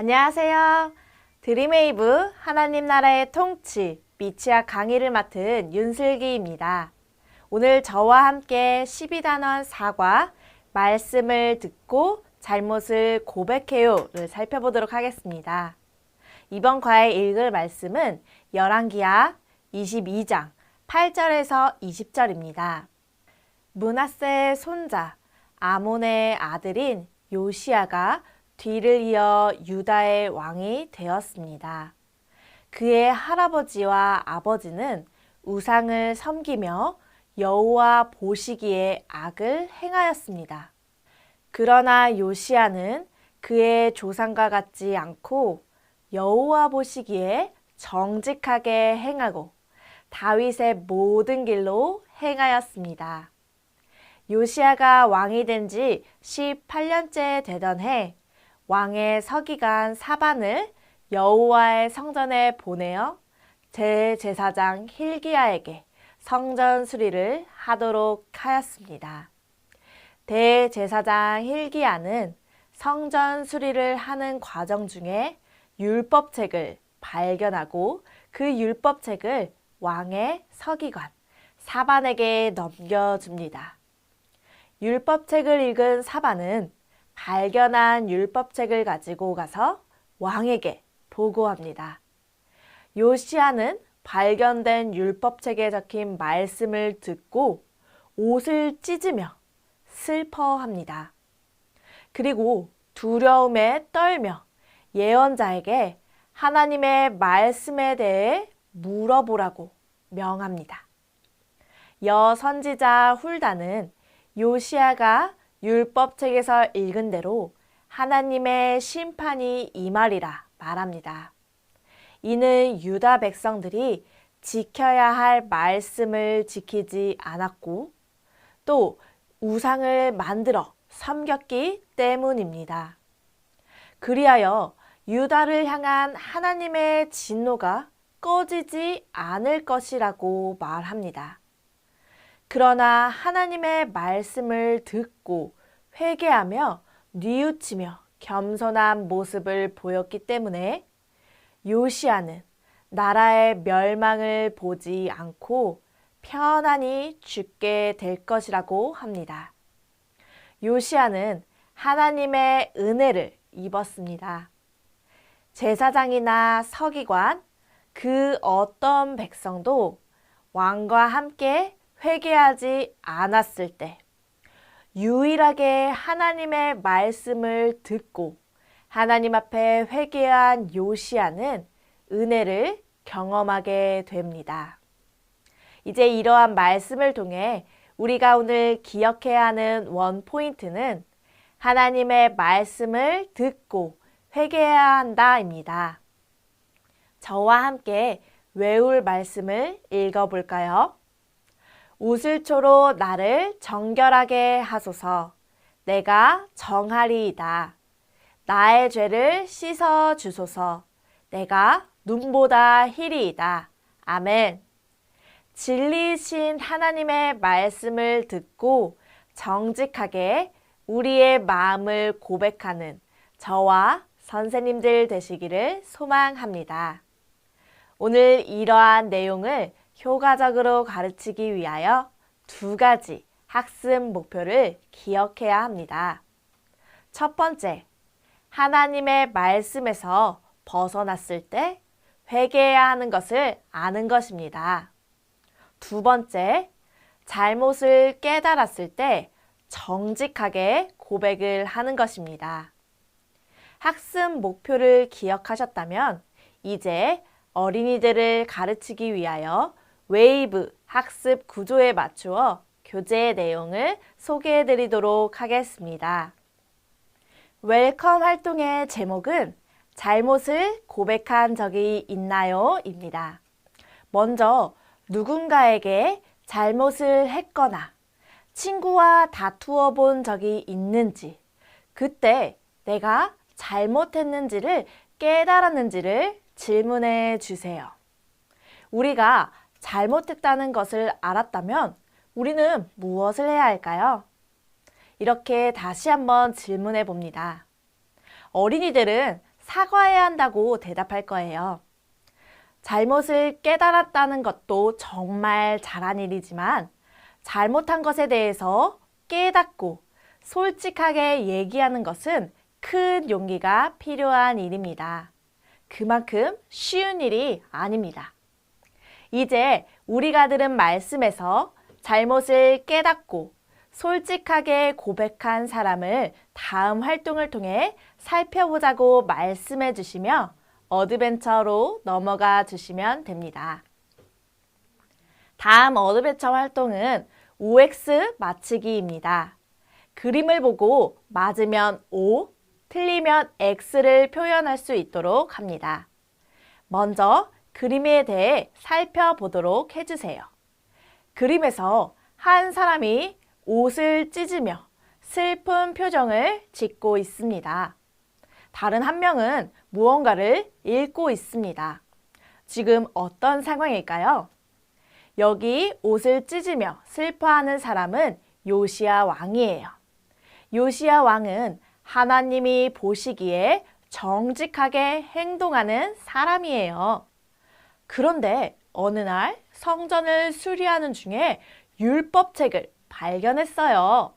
안녕하세요. 드림웨이브 하나님 나라의 통치 미치아 강의를 맡은 윤슬기입니다. 오늘 저와 함께 12단원 사과 말씀을 듣고 잘못을 고백해요를 살펴보도록 하겠습니다. 이번 과에 읽을 말씀은 열왕기하 22장 8절에서 20절입니다. 문하세의 손자 아몬의 아들인 요시아가 뒤를 이어 유다의 왕이 되었습니다. 그의 할아버지와 아버지는 우상을 섬기며 여호와 보시기에 악을 행하였습니다. 그러나 요시아는 그의 조상과 같지 않고 여호와 보시기에 정직하게 행하고 다윗의 모든 길로 행하였습니다. 요시아가 왕이 된 지 18년째 되던 해 왕의 서기관 사반을 여호와의 성전에 보내어 제제사장 힐기야에게 성전 수리를 하도록 하였습니다. 대제사장 힐기야는 성전 수리를 하는 과정 중에 율법책을 발견하고 그 율법책을 왕의 서기관 사반에게 넘겨줍니다. 율법책을 읽은 사반은 발견한 율법책을 가지고 가서 왕에게 보고합니다. 요시아는 발견된 율법책에 적힌 말씀을 듣고 옷을 찢으며 슬퍼합니다. 그리고 두려움에 떨며 예언자에게 하나님의 말씀에 대해 물어보라고 명합니다. 여 선지자 훌다는 요시아가 율법책에서 읽은 대로 하나님의 심판이 임하리라 말합니다. 이는 유다 백성들이 지켜야 할 말씀을 지키지 않았고 또 우상을 만들어 섬겼기 때문입니다. 그리하여 유다를 향한 하나님의 진노가 꺼지지 않을 것이라고 말합니다. 그러나 하나님의 말씀을 듣고 회개하며 뉘우치며 겸손한 모습을 보였기 때문에 요시아는 나라의 멸망을 보지 않고 편안히 죽게 될 것이라고 합니다. 요시아는 하나님의 은혜를 입었습니다. 제사장이나 서기관, 그 어떤 백성도 왕과 함께 회개하지 않았을 때 유일하게 하나님의 말씀을 듣고 하나님 앞에 회개한 요시아는 은혜를 경험하게 됩니다. 이제 이러한 말씀을 통해 우리가 오늘 기억해야 하는 원 포인트는 하나님의 말씀을 듣고 회개해야 한다입니다. 저와 함께 외울 말씀을 읽어볼까요? 우슬초로 나를 정결하게 하소서. 내가 정하리이다. 나의 죄를 씻어 주소서. 내가 눈보다 희리이다. 아멘. 진리이신 하나님의 말씀을 듣고 정직하게 우리의 마음을 고백하는 저와 선생님들 되시기를 소망합니다. 오늘 이러한 내용을 효과적으로 가르치기 위하여 두 가지 학습 목표를 기억해야 합니다. 첫 번째, 하나님의 말씀에서 벗어났을 때 회개해야 하는 것을 아는 것입니다. 두 번째, 잘못을 깨달았을 때 정직하게 고백을 하는 것입니다. 학습 목표를 기억하셨다면 이제 어린이들을 가르치기 위하여 웨이브 학습 구조에 맞추어 교재 내용을 소개해 드리도록 하겠습니다. 웰컴 활동의 제목은 잘못을 고백한 적이 있나요? 입니다. 먼저 누군가에게 잘못을 했거나 친구와 다투어 본 적이 있는지, 그때 내가 잘못했는지를 깨달았는지를 질문해 주세요. 우리가 잘못했다는 것을 알았다면 우리는 무엇을 해야 할까요? 이렇게 다시 한번 질문해 봅니다. 어린이들은 사과해야 한다고 대답할 거예요. 잘못을 깨달았다는 것도 정말 잘한 일이지만 잘못한 것에 대해서 깨닫고 솔직하게 얘기하는 것은 큰 용기가 필요한 일입니다. 그만큼 쉬운 일이 아닙니다. 이제 우리가 들은 말씀에서 잘못을 깨닫고 솔직하게 고백한 사람을 다음 활동을 통해 살펴보자고 말씀해 주시며 어드벤처로 넘어가 주시면 됩니다. 다음 어드벤처 활동은 OX 맞히기입니다. 그림을 보고 맞으면 O, 틀리면 X를 표현할 수 있도록 합니다. 먼저 그림에 대해 살펴보도록 해주세요. 그림에서 한 사람이 옷을 찢으며 슬픈 표정을 짓고 있습니다. 다른 한 명은 무언가를 읽고 있습니다. 지금 어떤 상황일까요? 여기 옷을 찢으며 슬퍼하는 사람은 요시야 왕이에요. 요시야 왕은 하나님이 보시기에 정직하게 행동하는 사람이에요. 그런데 어느 날 성전을 수리하는 중에 율법책을 발견했어요.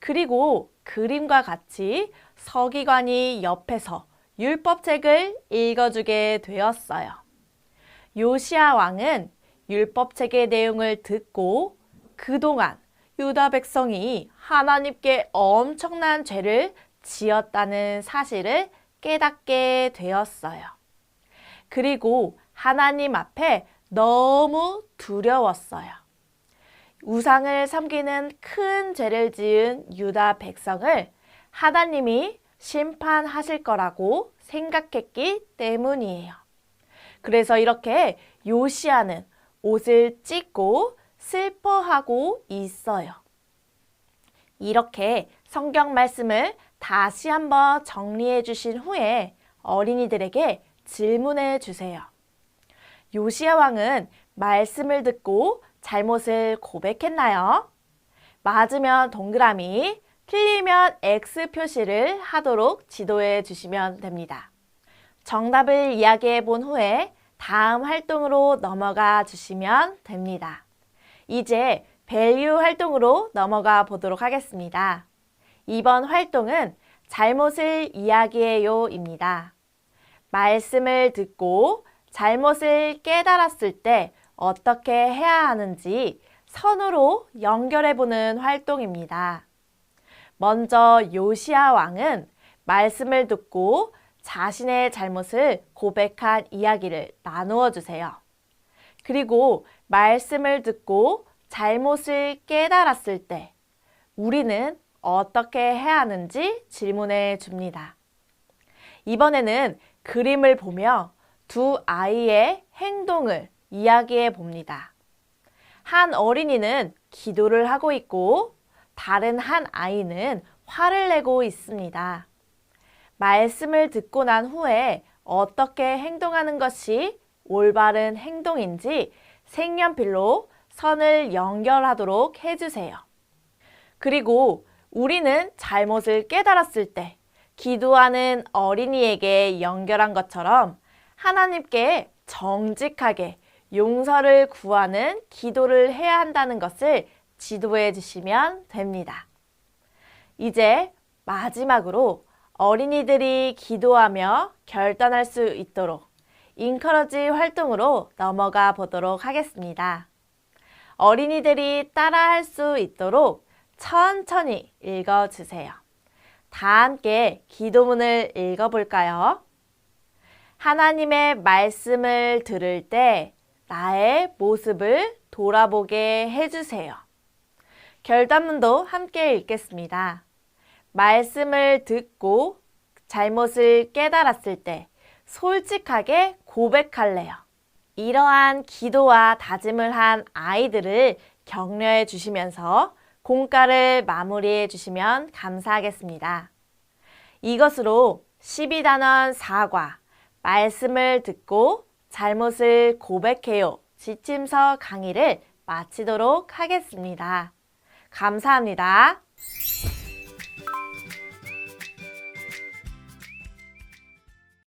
그리고 그림과 같이 서기관이 옆에서 율법책을 읽어주게 되었어요. 요시아 왕은 율법책의 내용을 듣고 그동안 유다 백성이 하나님께 엄청난 죄를 지었다는 사실을 깨닫게 되었어요. 그리고 하나님 앞에 너무 두려웠어요. 우상을 섬기는 큰 죄를 지은 유다 백성을 하나님이 심판하실 거라고 생각했기 때문이에요. 그래서 이렇게 요시아는 옷을 찢고 슬퍼하고 있어요. 이렇게 성경 말씀을 다시 한번 정리해 주신 후에 어린이들에게 질문해 주세요. 요시아 왕은 말씀을 듣고 잘못을 고백했나요? 맞으면 동그라미, 틀리면 X 표시를 하도록 지도해 주시면 됩니다. 정답을 이야기해 본 후에 다음 활동으로 넘어가 주시면 됩니다. 이제 밸류 활동으로 넘어가 보도록 하겠습니다. 이번 활동은 잘못을 이야기해요입니다. 말씀을 듣고 잘못을 깨달았을 때 어떻게 해야 하는지 선으로 연결해 보는 활동입니다. 먼저 요시아 왕은 말씀을 듣고 자신의 잘못을 고백한 이야기를 나누어 주세요. 그리고 말씀을 듣고 잘못을 깨달았을 때 우리는 어떻게 해야 하는지 질문해 줍니다. 이번에는 그림을 보며 두 아이의 행동을 이야기해 봅니다. 한 어린이는 기도를 하고 있고 다른 한 아이는 화를 내고 있습니다. 말씀을 듣고 난 후에 어떻게 행동하는 것이 올바른 행동인지 색연필로 선을 연결하도록 해주세요. 그리고 우리는 잘못을 깨달았을 때 기도하는 어린이에게 연결한 것처럼 하나님께 정직하게 용서를 구하는 기도를 해야 한다는 것을 지도해 주시면 됩니다. 이제 마지막으로 어린이들이 기도하며 결단할 수 있도록 인커러지 활동으로 넘어가 보도록 하겠습니다. 어린이들이 따라할 수 있도록 천천히 읽어주세요. 다 함께 기도문을 읽어볼까요? 하나님의 말씀을 들을 때 나의 모습을 돌아보게 해주세요. 결단문도 함께 읽겠습니다. 말씀을 듣고 잘못을 깨달았을 때 솔직하게 고백할래요. 이러한 기도와 다짐을 한 아이들을 격려해 주시면서 공가를 마무리해 주시면 감사하겠습니다. 이것으로 12단원 4과 말씀을 듣고 잘못을 고백해요. 지침서 강의를 마치도록 하겠습니다. 감사합니다.